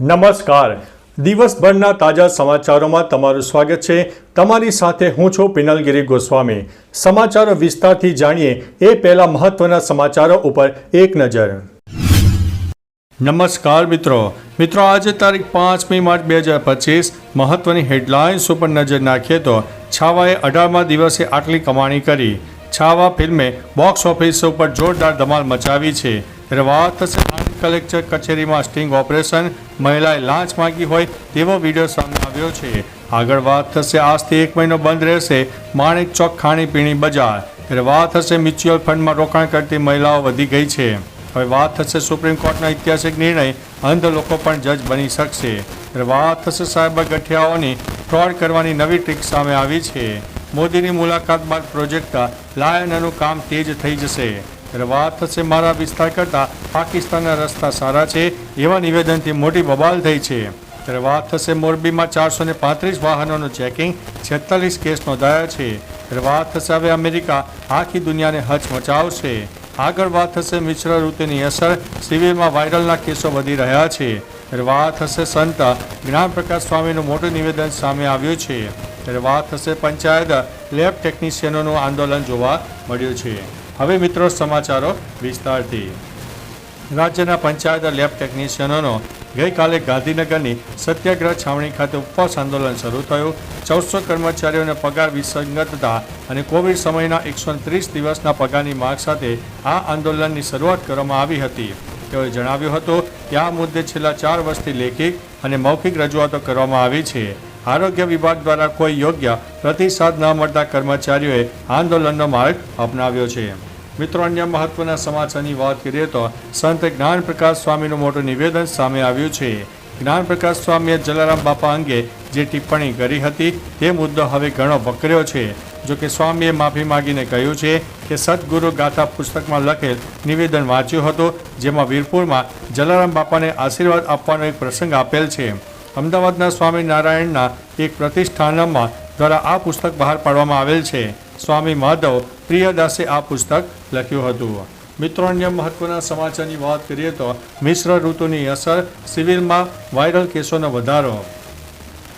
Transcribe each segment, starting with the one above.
નમસ્કાર. દિવસભરના તાજા સમાચારોમાં તમારું સ્વાગત છે. તમારી સાથે હું છું પિનલગીરી ગોસ્વામી. સમાચારો વિસ્તારથી જાણીએ એ પહેલા મહત્વના સમાચારો ઉપર એક નજર. નમસ્કાર મિત્રો. મિત્રો, આજે તારીખ પાંચમી માર્ચ બે હજાર પચીસ. મહત્વની હેડલાઇન્સ ઉપર નજર નાખીએ તો છાવાએ અઢારમા દિવસે આટલી કમાણી કરી. છાવા ફિલ્મે બોક્સ ઓફિસ ઉપર જોરદાર ધમાલ મચાવી છે. ત્યારે વાત થશે કલેક્ટર કચેરીમાં સ્ટિંગ ઓપરેશન મહિલાએ લાંચ માંગી હોય તેવો વીડિયો સામે આવ્યો છે. આગળ વાત થશે, આજથી એક મહિનો બંધ રહેશે. માણેક ચોક ખાણીપીણી બજાર. ત્યારે વાત થશે મ્યુચ્યુઅલ ફંડમાં રોકાણ કરતી મહિલાઓ વધી ગઈ છે. હવે વાત થશે, સુપ્રીમ કોર્ટના ઐતિહાસિક નિર્ણય. અંધ લોકો પણ જજ બની શકશે. ત્યારે વાત થશે, સાયબર ગઠિયાઓની ફ્રોડ કરવાની નવી ટ્રીક સામે આવી છે. મોદીની મુલાકાત બાદ પ્રોજેક્ટ લાયનનું કામ તેજ થઈ જશે. ત્યારે વાત થશે મારા વિસ્તાર કરતાં. પાકિસ્તાનના રસ્તા સારા છે, એવા નિવેદનથી મોટી બબાલ થઈ છે. ત્યારે વાત થશે મોરબીમાં ચારસો ને પાંત્રીસ વાહનોનું ચેકિંગ, છેતાલીસ કેસ નોંધાયા છે. ત્યારે વાત થશે હવે અમેરિકા, આખી દુનિયાને હચમચાવશે આગળ વાત થશે મિશ્ર ઋતુની અસર, સિવિલમાં વાયરલના કેસો વધી રહ્યા છે. ત્યારે થશે સંત, જ્ઞાનપ્રકાશ સ્વામીનું મોટું નિવેદન સામે આવ્યું છે. ત્યારે વાત થશે પંચાયત, લેબ ટેકનિશિયનોનું આંદોલન જોવા મળ્યું છે. હવે મિત્રો સમાચારો વિસ્તારથી. રાજ્યના પંચાયત લેબ ટેકનિશિયનોનો ગઈકાલે ગાંધીનગરની સત્યાગ્રહ છાવણી ખાતે ઉપવાસ આંદોલન શરૂ થયું. ચૌદસો કર્મચારીઓને પગાર વિસંગતતા અને કોવિડ સમયના એકસો ત્રીસ દિવસના પગારની માંગ સાથે આ આંદોલનની શરૂઆત કરવામાં આવી હતી. તેઓએ જણાવ્યું હતું કે આ મુદ્દે છેલ્લા ચાર વર્ષથી લેખિત અને મૌખિક રજૂઆતો કરવામાં આવી છે. આરોગ્ય વિભાગ દ્વારા કોઈ યોગ્ય પ્રતિસાદ ન મળતા કર્મચારીઓએ આંદોલનનો માર્ગ અપનાવ્યો છે. મિત્રો, અન્ય મહત્વના સમાચારની વાત કરીએ તો સંત જ્ઞાન પ્રકાશ સ્વામીનું મોટું નિવેદન સામે આવ્યું છે. જ્ઞાન પ્રકાશ સ્વામીએ જલારામ બાપા અંગે જે ટિપ્પણી કરી હતી, તે મુદ્દો હવે ઘણો વકર્યો છે. જો કે સ્વામીએ માફી માંગીને કહ્યું છે કે સદગુરુ ગાથા પુસ્તકમાં લખેલ નિવેદન વાંચ્યું હતું, જેમાં વીરપુરમાં જલારામ બાપાને આશીર્વાદ આપવાનો એક પ્રસંગ આપેલ છે. અમદાવાદના સ્વામિનારાયણના એક પ્રતિષ્ઠાનમાં દ્વારા આ પુસ્તક બહાર પાડવામાં આવેલ છે. સ્વામી માધવ પ્રિયદાસે આ પુસ્તક લખ્યું હતું. મિત્રો અન્ય મહત્વના સમાચારની વાત કરીએ તો મિશ્ર ઋતુની અસર સિવિલમાં વાયરલ કેસોનો વધારો.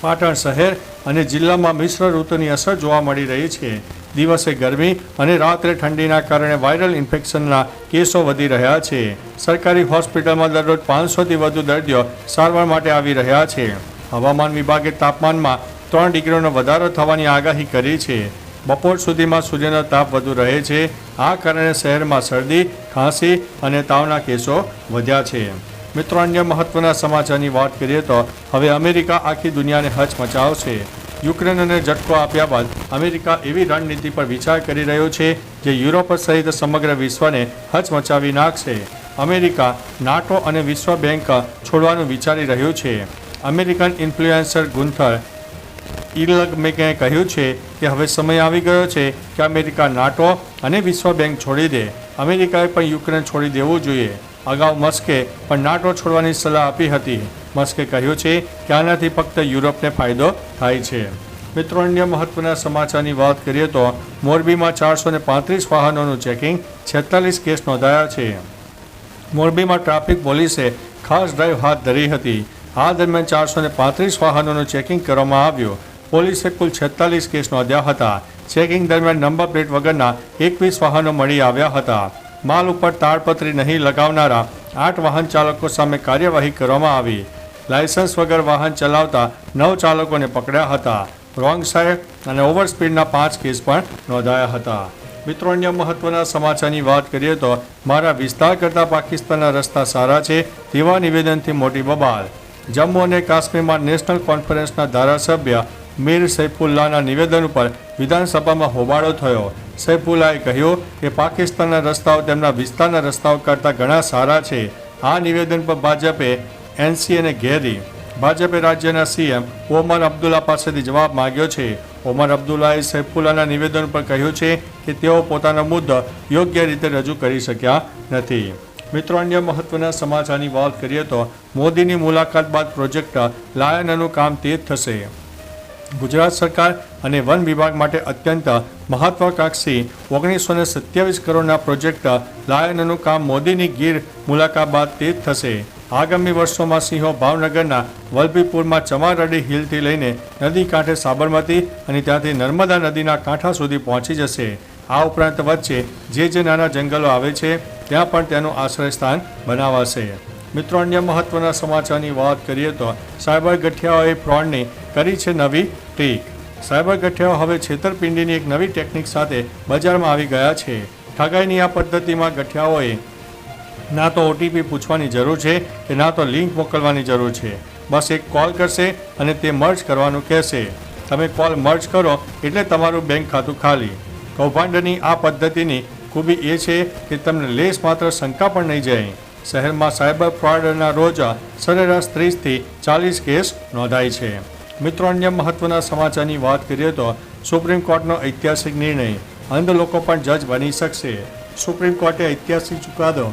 પાટણ શહેર અને જિલ્લામાં મિશ્ર ઋતુની અસર જોવા મળી રહી છે. દિવસે ગરમી અને રાત્રે ઠંડીના કારણે વાયરલ ઇન્ફેક્શનના કેસો વધી રહ્યા છે. સરકારી હોસ્પિટલમાં દરરોજ પાંચસોથી વધુ દર્દીઓ સારવાર માટે આવી રહ્યા છે. હવામાન વિભાગે તાપમાનમાં ત્રણ ડિગ્રીનો વધારો થવાની આગાહી કરી છે. બપોર સુધીમાં સૂર્યનો તાપ વધુ રહે છે. આ કારણે શહેરમાં શરદી, ખાંસી અને તાવના કેસો વધ્યા છે. મિત્રો, અન્ય મહત્વના સમાચારની વાત કરીએ તો હવે અમેરિકા આખી દુનિયાને હચમચાવશે યુક્રેનને ઝટકો આપ્યા બાદ અમેરિકા એવી રણનીતિ પર વિચાર કરી રહ્યો છે જે યુરોપ સહિત સમગ્ર વિશ્વને હચમચાવી નાખશે. અમેરિકા, નાટો અને વિશ્વ બેંક છોડવાનું વિચારી રહ્યું છે. અમેરિકન ઇન્ફ્લુએન્સર ગુન્થર ઇલગમેકે કહ્યું છે કે હવે સમય આવી ગયો છે કે અમેરિકા નાટો અને વિશ્વ બેંક છોડી દે. અમેરિકાએ પણ યુક્રેન છોડી દેવું જોઈએ. અગાઉ મસ્કે પણ નાટો છોડવાની સલાહ આપી હતી. મસ્કે કહ્યું છે કે આનાથી ફક્ત યુરોપને ફાયદો થાય છે. મિત્રો, અન્ય મહત્વના સમાચારની વાત કરીએ તો મોરબીમાં ચારસો પાંત્રીસ વાહનોનું ચેકિંગ છેતાલીસ કેસ નોંધાયા છે. મોરબીમાં ટ્રાફિક પોલીસે ખાસ ડ્રાઈવ હાથ ધરી હતી. આ દરમિયાન ચારસો પાંત્રીસ વાહનોનું ચેકિંગ કરવામાં આવ્યું. પોલીસે કુલ છેતાલીસ કેસ નોંધ્યા હતા. ચેકિંગ દરમિયાન નંબર પ્લેટ વગરના એકવીસ વાહનો મળી આવ્યા હતા. માલ ઉપર તાળપત્રી નહીં લગાવનારા આઠ વાહન ચાલકો સામે કાર્યવાહી કરવામાં આવી. લાયસન્સ વગર વાહન ચલાવતા નવ ચાલકોને પકડ્યા હતા. રોંગ સાઇડ અને ઓવર સ્પીડના પાંચ કેસ પણ નોંધાયા હતા. મિત્રો, અન્ય મહત્વના સમાચારની વાત કરીએ તો મારા વિસ્તાર કરતાં પાકિસ્તાનના રસ્તા સારા છે તેવા નિવેદનથી મોટી બબાલ. જમ્મુ અને કાશ્મીરમાં નેશનલ કોન્ફરન્સના ધારાસભ્ય મીર સૈફુલ્લાના નિવેદન ઉપર વિધાનસભામાં હોબાળો થયો. સૈફુલ્લાએ કહ્યું કે પાકિસ્તાનના રસ્તાઓ તેમના વિસ્તારના રસ્તાઓ કરતાં ઘણા સારા છે. આ નિવેદન પર ભાજપે એનસીએને ઘેરી. ભાજપે રાજ્યના સીએમ ઓમર અબ્દુલ્લા પાસેથી જવાબ માંગ્યો છે. ઓમર અબ્દુલ્લાએ સૈફુલ્લાના નિવેદન પર કહ્યું છે કે તેઓ પોતાનો મુદ્દો યોગ્ય રીતે રજૂ કરી શક્યા નથી. મિત્રો, અન્ય મહત્વના સમાચારની વાત કરીએ તો મોદીની મુલાકાત બાદ પ્રોજેક્ટ લાયનનું કામ તેજ થશે. ગુજરાત સરકાર અને વન વિભાગ માટે અત્યંત મહત્વાકાંક્ષી ઓગણીસો ને સત્યાવીસ કરોડના પ્રોજેક્ટ લાયનનું કામ મોદીની ગીર મુલાકાત બાદ તેજ થશે. આગામી વર્ષોમાં સિંહો ભાવનગરના વલભીપુરમાં ચમારડી હિલથી લઈને નદી કાંઠે સાબરમતી અને ત્યાંથી નર્મદા નદીના કાંઠા સુધી પહોંચી જશે. આ ઉપરાંત વચ્ચે જે જે નાના જંગલો આવે છે, ત્યાં પણ તેનું આશ્રય સ્થાન બનાવાશે. મિત્રો, અન્ય મહત્વના સમાચારની વાત કરીએ તો સાયબર ગઠિયાઓએ ફ્રોડને કરી છે નવી ટેક. સાયબર ગઠિયાઓ હવે છેતરપિંડીની એક નવી ટેકનિક સાથે બજારમાં આવી ગયા છે. ઠગાઈની આ પદ્ધતિમાં ગઠિયાઓએ ના તો ઓટીપી પૂછવાની જરૂર છે કે ના તો લિંક મોકલવાની જરૂર છે. બસ એક કોલ કરશે અને તે મર્જ કરવાનું કહેશે. તમે કોલ મર્જ કરો એટલે તમારું બેંક ખાતું ખાલી. કૌભાંડની આ પદ્ધતિની ખૂબી એ છે કે તમને લેસ માત્ર શંકા પણ નહીં જાય. શહેરમાં સાયબર ફ્રોડના રોજ સરેરાશ ત્રીસથી ચાલીસ કેસ નોંધાય છે. મિત્રો, અન્ય મહત્વના સમાચારની વાત કરીએ તો સુપ્રીમ કોર્ટનો ઐતિહાસિક નિર્ણય. અંધ લોકો પણ જજ બની શકશે. સુપ્રીમ કોર્ટે ઐતિહાસિક ચુકાદો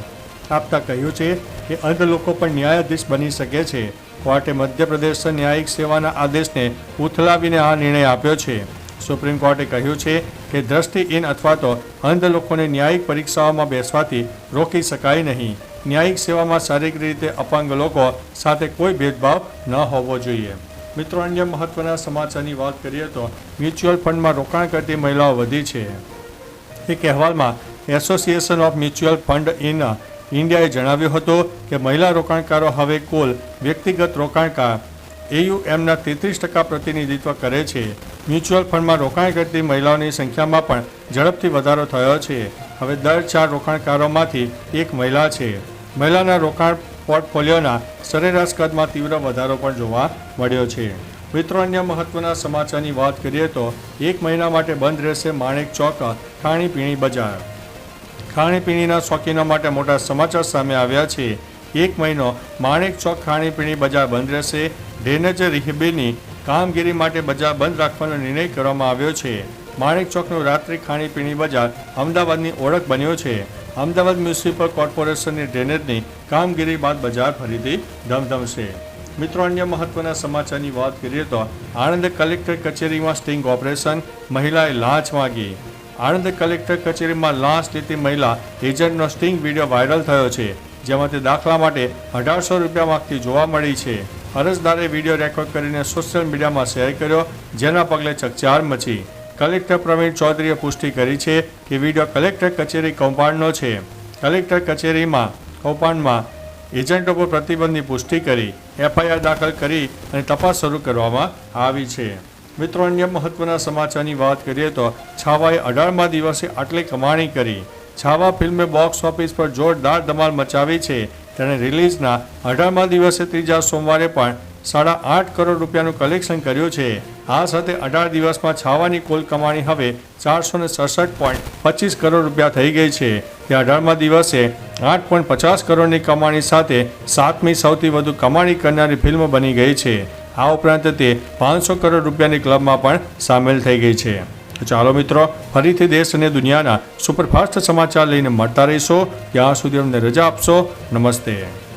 આપતા કહ્યું છે કે અંધ લોકો પણ ન્યાયાધીશ બની શકે છે. કોર્ટે મધ્યપ્રદેશ ન્યાયિક સેવાના આદેશને ઉથલાવીને આ નિર્ણય આપ્યો છે. સુપ્રીમ કોર્ટે કહ્યું છે કે દ્રષ્ટિહીન અથવા તો અંધ લોકોને ન્યાયિક પરીક્ષાઓમાં બેસવાથી રોકી શકાય નહીં. ન્યાયિક સેવામાં શારીરિક રીતે અપંગ લોકો સાથે કોઈ ભેદભાવ ન હોવો જોઈએ. મિત્રો, અન્ય મહત્વના સમાચારની વાત કરીએ તો મ્યુચ્યુઅલ ફંડમાં રોકાણ કરતી મહિલાઓ વધી છે. એક અહેવાલમાં association of mutual fund in ઇન્ડિયાએ જણાવ્યું હતું કે મહિલા રોકાણકારો હવે કુલ વ્યક્તિગત રોકાણકાર એયુએમના તેત્રીસ ટકા પ્રતિનિધિત્વ કરે છે. મ્યુચ્યુઅલ ફંડમાં રોકાણ કરતી મહિલાઓની સંખ્યામાં પણ ઝડપથી વધારો થયો છે. હવે દર ચાર રોકાણકારોમાંથી એક મહિલા છે. મહિલાના રોકાણ પોર્ટફોલિયોના સરેરાશ કદમાં તીવ્ર વધારો પણ જોવા મળ્યો છે. મિત્રો, અન્ય મહત્વના સમાચારની વાત કરીએ તો એક મહિના માટે બંધ રહેશે માણેક ચોક, ખાણીપીણી બજાર. ખાણીપીણીના શોખીનો માટે મોટા સમાચાર સામે આવ્યા છે. એક મહિનો માણેક ચોક, ખાણીપીણી બજાર બંધ રહેશે. ડ્રેનેજ રિહબીની કામગીરી માટે બજાર બંધ રાખવાનો નિર્ણય કરવામાં આવ્યો છે. માણેક ચોકનો રાત્રિ ખાણીપીણી બજાર અમદાવાદની ઓળખ બન્યો છે. અમદાવાદ મ્યુનિસિપલ કોર્પોરેશનની ડ્રેનેજની કામગીરી બાદ બજાર ફરીથી ધમધમશે મિત્રો, અન્ય મહત્વના સમાચારની વાત કરીએ તો આણંદ કલેક્ટર કચેરીમાં સ્ટિંગ ઓપરેશન, મહિલાએ લાંચ માગી. આણંદ કલેક્ટર કચેરીમાં લાંચ લેતી મહિલા એજન્ટનો સ્ટિંગ વીડિયો વાયરલ થયો છે, જેમાં તે દાખલા માટે અઢારસો રૂપિયા માગતી જોવા મળી છે. અરજદારે વીડિયો રેકોર્ડ કરીને સોશિયલ મીડિયામાં શેર કર્યો, જેના પગલે ચકચાર મચી. કલેક્ટર પ્રવીણ ચૌધરીએ પુષ્ટિ કરી છે કે વીડિયો કલેક્ટર કચેરી કૌભાંડનો છે. કલેક્ટર કચેરીમાં, કૌભાંડમાં એજન્ટો પર પ્રતિબંધની પુષ્ટિ કરી, એફઆઈઆર દાખલ કરી અને તપાસ શરૂ કરવામાં આવી છે. મિત્રો, અન્ય મહત્વના સમાચારની વાત કરીએ તો છાવાએ અઢારમા દિવસે આટલી કમાણી કરી. છાવા ફિલ્મે બોક્સ ઓફિસ પર જોરદાર ધમાલ મચાવી છે. તેણે રિલીઝના અઢારમા દિવસે ત્રીજા સોમવારે પણ સાડા આઠ કરોડ રૂપિયાનું કલેક્શન કર્યું છે. આ સાથે અઢાર દિવસમાં છાવાની કુલ કમાણી હવે ચારસો ને સડસઠ પોઈન્ટ પચીસ કરોડ રૂપિયા થઈ ગઈ છે. તે અઢારમા દિવસે આઠ પોઈન્ટ પચાસ કરોડની કમાણી સાથે સાતમી સૌથી વધુ કમાણી કરનારી ફિલ્મ બની ગઈ છે. આ ઉપરાંત તે પાંચસો કરોડ રૂપિયાની ક્લબમાં પણ સામેલ થઈ ગઈ છે. ચાલો મિત્રો, ફરીથી દેશ અને દુનિયાના સુપરફાસ્ટ સમાચાર લઈને મળતા રહીશો. ત્યાં સુધી અમને રજા આપશો. નમસ્તે.